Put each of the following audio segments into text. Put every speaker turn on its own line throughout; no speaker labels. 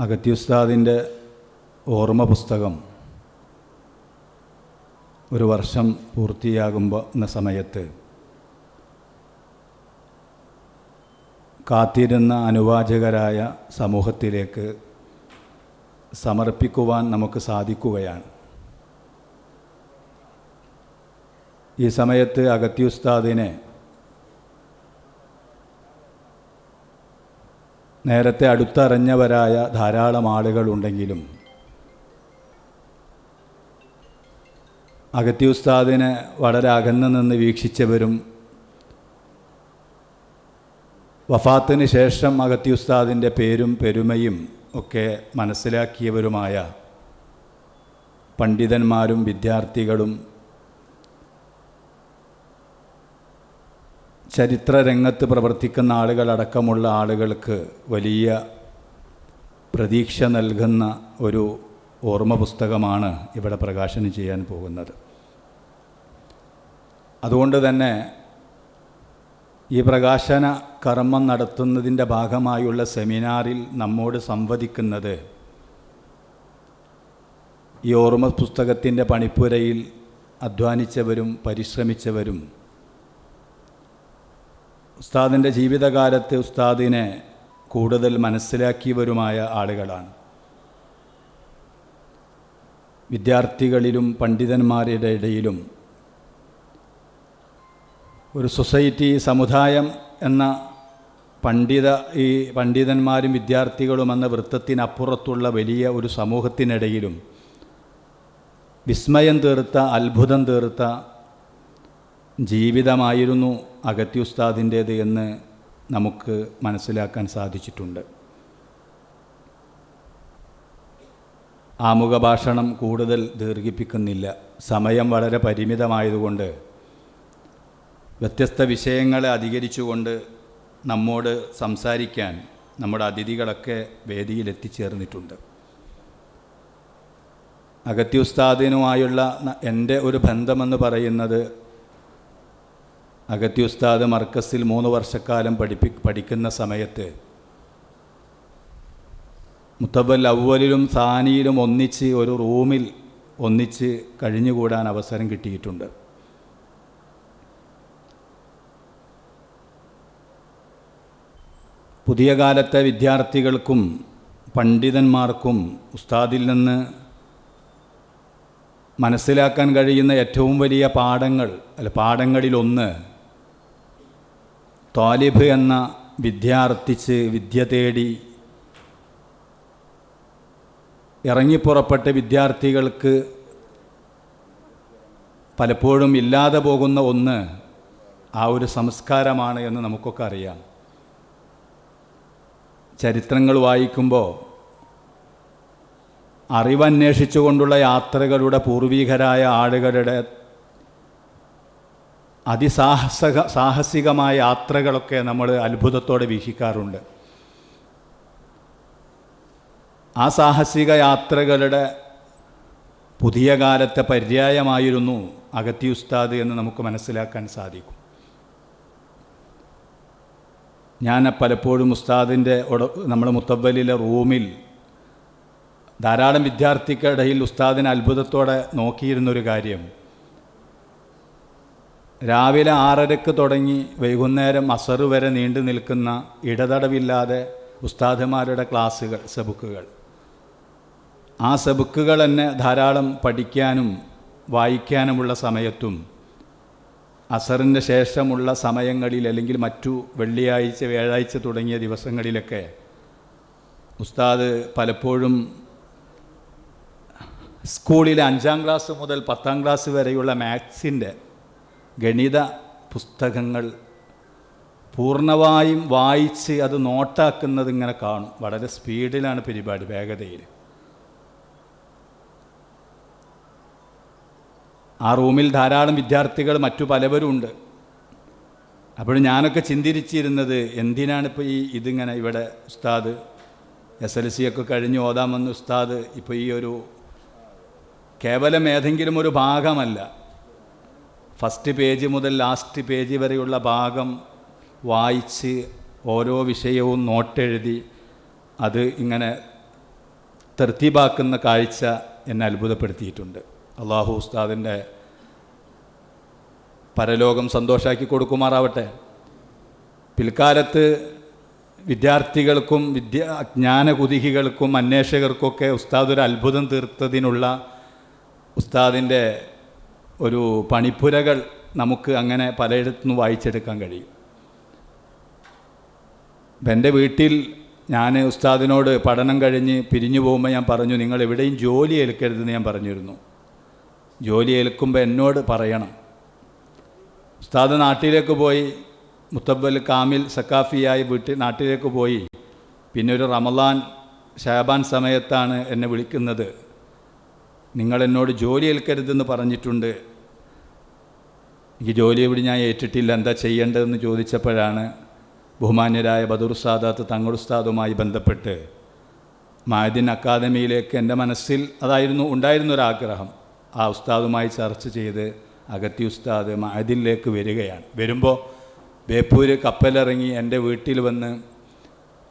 അഗത്യുസ്താദിന്റെ ഓർമ്മ പുസ്തകം ഒരു വർഷം പൂർത്തിയാകുമ്പോൾ സമയത്ത് കാത്തിരുന്ന അനുവാചകരായ സമൂഹത്തിലേക്ക് സമർപ്പിക്കുവാൻ നമുക്ക് സാധിക്കുകയാണ്. ഈ സമയത്ത് അഗത്യുസ്താദിനെ നേരത്തെ അടുത്തറിഞ്ഞവരായ ധാരാളം ആളുകളുണ്ടെങ്കിലും അഗത്തി ഉസ്താദിനെ വളരെ അകന്നു നിന്ന് വീക്ഷിച്ചവരും വഫാത്തിന് ശേഷം അഗത്തി ഉസ്താദിന്റെ പേരും പെരുമയും ഒക്കെ മനസ്സിലാക്കിയവരുമായ പണ്ഡിതന്മാരും വിദ്യാർത്ഥികളും ചരിത്രരംഗത്ത് പ്രവർത്തിക്കുന്ന ആളുകളടക്കമുള്ള ആളുകൾക്ക് വലിയ പ്രതീക്ഷ നൽകുന്ന ഒരു ഓർമ്മ പുസ്തകമാണ് ഇവിടെ പ്രകാശനം ചെയ്യാൻ പോകുന്നത്. അതുകൊണ്ട് തന്നെ ഈ പ്രകാശന കർമ്മം നടത്തുന്നതിന്റെ ഭാഗമായുള്ള സെമിനാറിൽ നമ്മോട് സംവദിക്കുന്നത് ഈ ഓർമ്മ പുസ്തകത്തിന്റെ പണിപ്പുരയിൽ അധ്വാനിച്ചവരും പരിശ്രമിച്ചവരും ഉസ്താദിന്റെ ജീവിതകാലത്ത് ഉസ്താദിനെ കൂടുതൽ മനസ്സിലാക്കിയവരുമായ ആളുകളാണ്. വിദ്യാർത്ഥികളിലും പണ്ഡിതന്മാരുടെ ഇടയിലും ഒരു സൊസൈറ്റി സമുദായം എന്ന പണ്ഡിത ഈ പണ്ഡിതന്മാരും വിദ്യാർത്ഥികളും എന്ന വൃത്തത്തിനപ്പുറത്തുള്ള വലിയ ഒരു സമൂഹത്തിനിടയിലും വിസ്മയം തീർത്ത അത്ഭുതം തീർത്ത ജീവിതമായിരുന്നു അഗത്യുസ്താദിന്റേത് എന്ന് നമുക്ക് മനസ്സിലാക്കാൻ സാധിച്ചിട്ടുണ്ട്. ആമുഖ ഭാഷണം കൂടുതൽ ദീർഘിപ്പിക്കുന്നില്ല. സമയം വളരെ പരിമിതമായതുകൊണ്ട് വ്യത്യസ്ത വിഷയങ്ങളെ അധികരിച്ചുകൊണ്ട് നമ്മോട് സംസാരിക്കാൻ നമ്മുടെ അതിഥികളൊക്കെ വേദിയിൽ എത്തിച്ചേർന്നിട്ടുണ്ട് അഗത്യുസ്താദിനുമായുള്ള എന്റെ ഒരു ബന്ധമെന്ന് പറയുന്നത് അഗത്യുസ്താദ് മർക്കസിൽ മൂന്ന് വർഷക്കാലം പഠിപ്പി പഠിക്കുന്ന സമയത്ത് മുത്തബൽ അവലിലും സാനിയിലും ഒന്നിച്ച് ഒരു റൂമിൽ ഒന്നിച്ച് കഴിഞ്ഞുകൂടാൻ അവസരം കിട്ടിയിട്ടുണ്ട്. പുതിയ കാലത്തെ വിദ്യാർത്ഥികൾക്കും പണ്ഡിതന്മാർക്കും ഉസ്താദിൽ നിന്ന് മനസ്സിലാക്കാൻ കഴിയുന്ന ഏറ്റവും വലിയ പാഠങ്ങൾ അല്ല പാഠങ്ങളിലൊന്ന് താലിബ് എന്ന വിദ്യാർത്ഥിച്ച് വിദ്യ തേടി ഇറങ്ങിപ്പുറപ്പെട്ട വിദ്യാർത്ഥികൾക്ക് പലപ്പോഴും ഇല്ലാതെ പോകുന്ന ഒന്ന് ആ ഒരു സംസ്കാരമാണ് എന്ന് നമുക്കൊക്കെ അറിയാം. ചരിത്രങ്ങൾ വായിക്കുമ്പോൾ അറിവന്വേഷിച്ചുകൊണ്ടുള്ള യാത്രകളുടെ പൂർവീകരായ ആളുകളുടെ അതിസാഹസക സാഹസികമായ യാത്രകളൊക്കെ നമ്മൾ അത്ഭുതത്തോടെ വീക്ഷിക്കാറുണ്ട്. ആ സാഹസിക യാത്രകളുടെ പുതിയ കാലത്തെ പര്യായമായിരുന്നു അഗത്തി ഉസ്താദ് എന്ന് നമുക്ക് മനസ്സിലാക്കാൻ സാധിക്കും. ഞാൻ പലപ്പോഴും ഉസ്താദിന്റെ നമ്മൾ മുത്തവലിലെ റൂമിൽ ധാരാളം വിദ്യാർത്ഥിക്കിടയിൽ ഉസ്താദിനെ അത്ഭുതത്തോടെ നോക്കിയിരുന്നൊരു കാര്യം. രാവിലെ ആറരക്ക് തുടങ്ങി വൈകുന്നേരം അസർ വരെ നീണ്ടു നിൽക്കുന്ന ഇടതടവില്ലാതെ ഉസ്താദുമാരുടെ ക്ലാസ്സുകൾ സബുക്കുകൾ. ആ സബുക്കുകൾ തന്നെ ധാരാളം പഠിക്കാനും വായിക്കാനുമുള്ള സമയത്തും അസറിന്റെ ശേഷമുള്ള സമയങ്ങളിൽ അല്ലെങ്കിൽ മറ്റു വെള്ളിയാഴ്ച വ്യാഴാഴ്ച തുടങ്ങിയ ദിവസങ്ങളിലൊക്കെ ഉസ്താദ് പലപ്പോഴും സ്കൂളിലെ അഞ്ചാം ക്ലാസ് മുതൽ പത്താം ക്ലാസ് വരെയുള്ള മാത്സിന്റെ ഗണിത പുസ്തകങ്ങൾ പൂർണമായും വായിച്ച് അത് നോട്ടാക്കുന്നത് ഇങ്ങനെ കാണും. വളരെ സ്പീഡിലാണ് പരിപാടി വേഗതയിൽ. ആ റൂമിൽ ധാരാളം വിദ്യാർത്ഥികൾ മറ്റു പലവരും ഉണ്ട്. അപ്പോൾ ഞാനൊക്കെ ചിന്തിരിച്ചിരുന്നത് എന്തിനാണിപ്പോൾ ഈ ഇതിങ്ങനെ ഇവിടെ ഉസ്താദ് എസ് എൽ സി ഒക്കെ കഴിഞ്ഞ് ഓതാമെന്ന് ഉസ്താദ് ഇപ്പോൾ ഈ ഒരു കേവലം ഏതെങ്കിലും ഒരു ഭാഗമല്ല. ഫസ്റ്റ് പേജ് മുതൽ ലാസ്റ്റ് പേജ് വരെയുള്ള ഭാഗം വായിച്ച് ഓരോ വിഷയവും നോട്ടെഴുതി അത് ഇങ്ങനെ തെർത്തീബാക്കുന്ന കാഴ്ച എന്നെ അത്ഭുതപ്പെടുത്തിയിട്ടുണ്ട്. അള്ളാഹു ഉസ്താദിന്റെ പരലോകം സന്തോഷാക്കി കൊടുക്കുമാറാവട്ടെ. പിൽക്കാലത്ത് വിദ്യാർത്ഥികൾക്കും വിദ്യ ജ്ഞാനകുതിഹികൾക്കും അന്വേഷകർക്കൊക്കെ ഉസ്താദ് ഒരു അത്ഭുതം തീർത്തതിനുള്ള ഉസ്താദിന്റെ ഒരു പണിപ്പുരകൾ നമുക്ക് അങ്ങനെ പലയിടത്തുനിന്ന് വായിച്ചെടുക്കാൻ കഴിയും. എന്റെ വീട്ടിൽ ഞാൻ ഉസ്താദിനോട് പഠനം കഴിഞ്ഞ് പിരിഞ്ഞു പോകുമ്പോൾ ഞാൻ പറഞ്ഞു നിങ്ങൾ എവിടെയും ജോലി ഏൽക്കരുതെന്ന് ഞാൻ പറഞ്ഞിരുന്നു. ജോലി ഏൽക്കുമ്പോൾ എന്നോട് പറയണം. ഉസ്താദ് നാട്ടിലേക്ക് പോയി മുത്തബ്ബൽ കാമിൽ സക്കാഫിയായി വീട്ടിൽ നാട്ടിലേക്ക് പോയി. പിന്നെ ഒരു റമലാൻ ഷാബാൻ സമയത്താണ് എന്നെ വിളിക്കുന്നത്. നിങ്ങൾ എന്നോട് ജോലി ഏൽക്കരുതെന്ന് പറഞ്ഞിട്ടുണ്ട്. ഈ ജോലി ഇവിടെ ഞാൻ ഏറ്റിട്ടില്ല എന്താ ചെയ്യേണ്ടതെന്ന് ചോദിച്ചപ്പോഴാണ് ബഹുമാന്യരായ ബദുർ സാദാത്ത് തങ്ങളുസ്താദുമായി ബന്ധപ്പെട്ട് മായദിൻ അക്കാദമിയിലേക്ക് എന്റെ മനസ്സിൽ അതായിരുന്നു ഉണ്ടായിരുന്നൊരാഗ്രഹം ആ ഉസ്താദുമായി ചർച്ച ചെയ്ത് അഗത്തി ഉസ്താദ് മായദിനിലേക്ക് വരികയാണ്. വരുമ്പോൾ ബേപ്പൂര് കപ്പലിറങ്ങി എന്റെ വീട്ടിൽ വന്ന്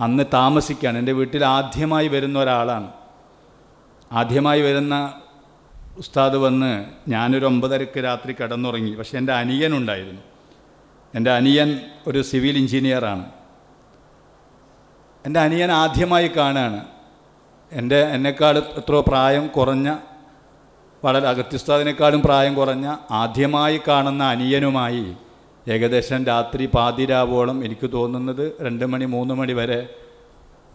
അന്ന് താമസിക്കുകയാണ് എന്റെ വീട്ടിൽ ആദ്യമായി വരുന്ന ഒരാളാണ്. ആദ്യമായി വരുന്ന ഉസ്താദ് വന്ന് ഞാനൊരു ഒമ്പതരക്ക് രാത്രി കിടന്നുറങ്ങി. പക്ഷെ എന്റെ അനിയനുണ്ടായിരുന്നു എന്റെ അനിയൻ ഒരു സിവിൽ എഞ്ചിനീയറാണ് എന്റെ അനിയൻ ആദ്യമായി കാണുകയാണ് എന്റെ എന്നെക്കാൾ എത്രയോ പ്രായം കുറഞ്ഞ വളരെ അഗത്യുസ്താദിനേക്കാളും പ്രായം കുറഞ്ഞ ആദ്യമായി കാണുന്ന അനിയനുമായി ഏകദേശം രാത്രി പാതിരാവോളം എനിക്ക് തോന്നുന്നത് രണ്ട് മണി മൂന്ന് മണി വരെ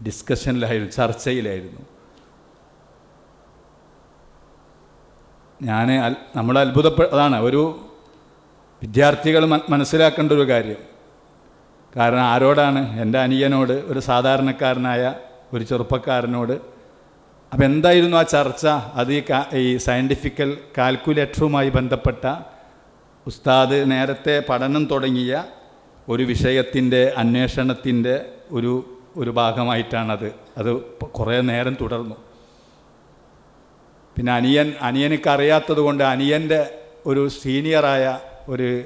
ഡിസ്കഷനിലായിരുന്നു ചർച്ചയിലായിരുന്നു. ഞാൻ നമ്മൾ അത്ഭുതപ്പെ അതാണ് ഒരു വിദ്യാർത്ഥികൾ മനസ്സിലാക്കേണ്ട ഒരു കാര്യം. കാരണം ആരോടാണ്? എന്റെ അനിയനോട് ഒരു സാധാരണക്കാരനായ ഒരു ചെറുപ്പക്കാരനോട്. അപ്പം എന്തായിരുന്നു ആ ചർച്ച? അത് ഈ ഈ സയന്റിഫിക്കൽ കാൽക്കുലേറ്ററുമായി ബന്ധപ്പെട്ട ഉസ്താദ് നേരത്തെ പഠനം തുടങ്ങിയ ഒരു വിഷയത്തിന്റെ അന്വേഷണത്തിന്റെ ഒരു ഒരു ഭാഗമായിട്ടാണത്. അത് കുറേ നേരം തുടർന്നു. പിന്നെ അനിയൻ അനിയനക്ക് അറിയാത്തത് കൊണ്ട് അനിയന്റെ ഒരു സീനിയറായ ഒരു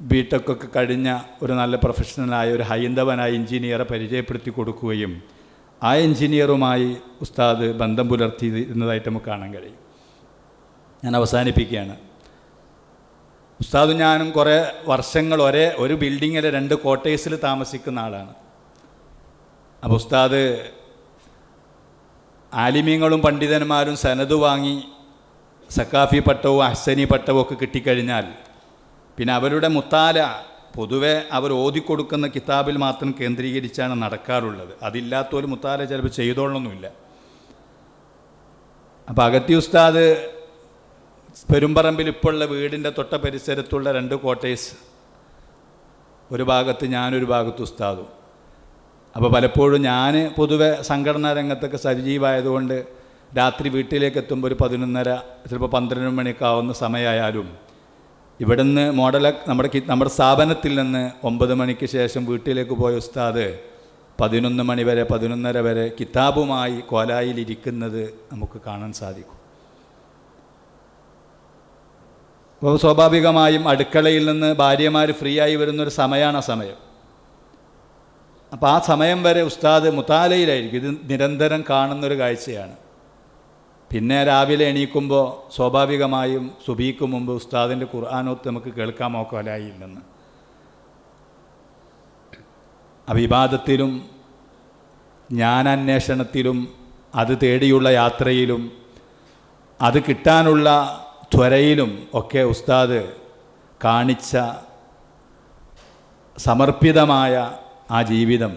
ബിടെക്കൊക്കെ കഴിഞ്ഞ ഒരു നല്ല പ്രൊഫഷണലായ ഒരു ഹൈന്ദവനായ എഞ്ചിനീയറെ പരിചയപ്പെടുത്തി കൊടുക്കുകയും ആ എഞ്ചിനീയറുമായി ഉസ്താദ് ബന്ധം പുലർത്തിയിരുന്നതായിട്ട് നമുക്ക് കാണാൻ കഴിയും. ഞാൻ അവസാനിപ്പിക്കുകയാണ്. ഉസ്താദും ഞാനും കുറേ വർഷങ്ങൾ ഒരേ ഒരു ബിൽഡിങ്ങിലെ രണ്ട് ക്വാർട്ടേഴ്സിൽ താമസിക്കുന്ന ആളാണ്. അപ്പോൾ ഉസ്താദ് ആലിമ്യങ്ങളും പണ്ഡിതന്മാരും സനത് വാങ്ങി സക്കാഫി പട്ടവും അഹ്സനി പട്ടവും ഒക്കെ കിട്ടിക്കഴിഞ്ഞാൽ പിന്നെ അവരുടെ മുത്താല പൊതുവെ അവർ ഓതിക്കൊടുക്കുന്ന കിതാബിൽ മാത്രം കേന്ദ്രീകരിച്ചാണ് നടക്കാറുള്ളത്. അതില്ലാത്തൊരു മുത്താല ചിലപ്പോൾ ചെയ്തോളൊന്നുമില്ല അപ്പോൾ അഗത്തി ഉസ്താദ് പെരുമ്പറമ്പിൽ ഇപ്പോൾ ഉള്ള വീടിന്റെ തൊട്ട പരിസരത്തുള്ള രണ്ട് കോട്ടേഴ്സ് ഒരു ഭാഗത്ത് ഞാനൊരു ഭാഗത്ത് ഉസ്താദും. അപ്പോൾ പലപ്പോഴും ഞാൻ പൊതുവെ സംഘടനാ രംഗത്തൊക്കെ സജീവമായതുകൊണ്ട് രാത്രി വീട്ടിലേക്ക് എത്തുമ്പോൾ ഒരു പതിനൊന്നര ചിലപ്പോൾ പന്ത്രണ്ട് മണിയൊക്കെ ആവുന്ന സമയമായാലും ഇവിടുന്ന് മോഡല നമ്മുടെ നമ്മുടെ സ്ഥാപനത്തിൽ നിന്ന് ഒമ്പത് മണിക്ക് ശേഷം വീട്ടിലേക്ക് പോയ ഉസ്താദ് പതിനൊന്ന് മണി വരെ പതിനൊന്നര വരെ കിതാബുമായി കോലായിലിരിക്കുന്നത് നമുക്ക് കാണാൻ സാധിക്കും. അപ്പോൾ സ്വാഭാവികമായും അടുക്കളയിൽ നിന്ന് ഭാര്യമാർ ഫ്രീ ആയി വരുന്നൊരു സമയമാണ് ആ സമയം. അപ്പോൾ ആ സമയം വരെ ഉസ്താദ് മുത്താലയിലായിരിക്കും. ഇത് നിരന്തരം കാണുന്നൊരു കാഴ്ചയാണ്. പിന്നെ രാവിലെ എണീക്കുമ്പോൾ സ്വാഭാവികമായും സുബീക്ക് മുമ്പ് ഉസ്താദിന്റെ ഖുർആാനൊത്ത് നമുക്ക് കേൾക്കാൻ കേൾക്കാമോ കൊലായില്ലെന്ന് അഭിവാദത്തിലും ജ്ഞാനാന്വേഷണത്തിലും അത് തേടിയുള്ള യാത്രയിലും അത് കിട്ടാനുള്ള ത്വരയിലും ഒക്കെ ഉസ്താദ് കാണിച്ച സമർപ്പിതമായ ആ ജീവിതം.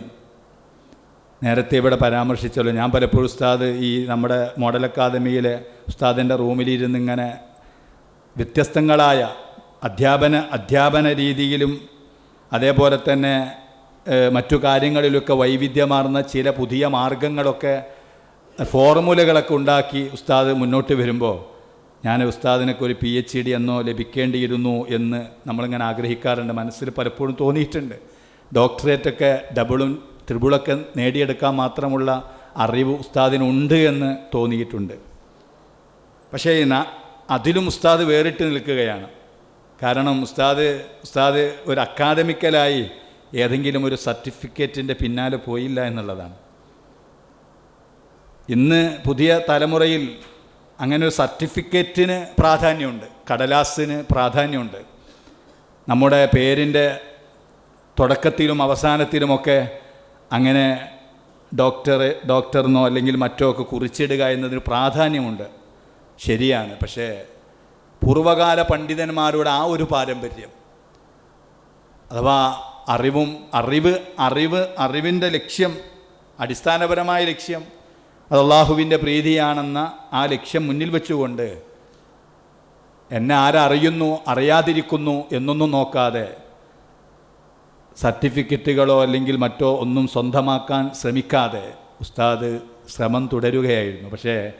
നേരത്തെ ഇവിടെ പരാമർശിച്ചല്ലോ ഞാൻ പലപ്പോഴും ഉസ്താദ് ഈ നമ്മുടെ മോഡൽ അക്കാദമിയിലെ ഉസ്താദിന്റെ റൂമിലിരുന്ന് ഇങ്ങനെ വ്യത്യസ്തങ്ങളായ അധ്യാപന അധ്യാപന രീതിയിലും അതേപോലെ തന്നെ മറ്റു കാര്യങ്ങളിലൊക്കെ വൈവിധ്യമാർന്ന ചില പുതിയ മാർഗങ്ങളൊക്കെ ഫോർമുലകളൊക്കെ ഉണ്ടാക്കി ഉസ്താദ് മുന്നോട്ട് വരുമ്പോൾ ഞാൻ ഉസ്താദിനൊക്കെ ഒരു പി എച്ച് ഡി എന്നോ ലഭിക്കേണ്ടിയിരുന്നു എന്ന് നമ്മളിങ്ങനെ ആഗ്രഹിക്കാറുണ്ട്. മനസ്സിൽ പലപ്പോഴും തോന്നിയിട്ടുണ്ട്. ഡോക്ടറേറ്റൊക്കെ ഡബിളും ത്രിബിളൊക്കെ നേടിയെടുക്കാൻ മാത്രമുള്ള അറിവ് ഉസ്താദിനുണ്ട് എന്ന് തോന്നിയിട്ടുണ്ട്. പക്ഷേ അതിലും ഉസ്താദ് വേറിട്ട് നിൽക്കുകയാണ്. കാരണം ഉസ്താദ് ഉസ്താദ് ഒരു അക്കാദമിക്കലായി ഏതെങ്കിലും ഒരു സർട്ടിഫിക്കറ്റിന്റെ പിന്നാലെ പോയില്ല എന്നുള്ളതാണ്. ഇന്ന് പുതിയ തലമുറയിൽ അങ്ങനെ ഒരു സർട്ടിഫിക്കറ്റിന് പ്രാധാന്യമുണ്ട്. കടലാസിന് പ്രാധാന്യമുണ്ട്. നമ്മുടെ പേരിന്റെ തുടക്കത്തിലും അവസാനത്തിലുമൊക്കെ അങ്ങനെ ഡോക്ടർ ഡോക്ടറിനോ അല്ലെങ്കിൽ മറ്റോ ഒക്കെ കുറിച്ചിടുക എന്നതിന് പ്രാധാന്യമുണ്ട്. ശരിയാണ്. പക്ഷേ പൂർവകാല പണ്ഡിതന്മാരുടെ ആ ഒരു പാരമ്പര്യം അഥവാ അറിവും അറിവ് അറിവ് അറിവിന്റെ ലക്ഷ്യം അടിസ്ഥാനപരമായ ലക്ഷ്യം അത് അള്ളാഹുവിന്റെ പ്രീതിയാണെന്ന ആ ലക്ഷ്യം മുന്നിൽ വെച്ചുകൊണ്ട് എന്നെ ആരറിയുന്നു അറിയാതിരിക്കുന്നു എന്നൊന്നും നോക്കാതെ സർട്ടിഫിക്കറ്റുകളോ അല്ലെങ്കിൽ മറ്റോ ഒന്നും സ്വന്തമാക്കാൻ ശ്രമിക്കാതെ ഉസ്താദ് ശ്രമം തുടരുകയായിരുന്നു. പക്ഷേ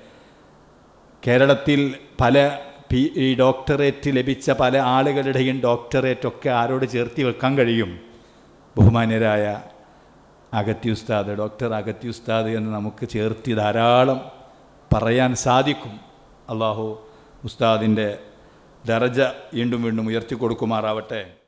കേരളത്തിൽ പല പി ഈ ഡോക്ടറേറ്റ് ലഭിച്ച പല ആളുകളുടെയും ഡോക്ടറേറ്റ് ഒക്കെ ആരോട് ചേർത്തി വെക്കാൻ കഴിയും? ബഹുമാന്യരായ അഗത്തി ഉസ്താദ് ഡോക്ടർ അഗത്തി ഉസ്താദ് എന്ന് നമുക്ക് ചേർത്തി ധാരാളം പറയാൻ സാധിക്കും. അള്ളാഹു ഉസ്താദിന്റെ ദറജ വീണ്ടും വീണ്ടും ഉയർത്തി കൊടുക്കുമാറാവട്ടെ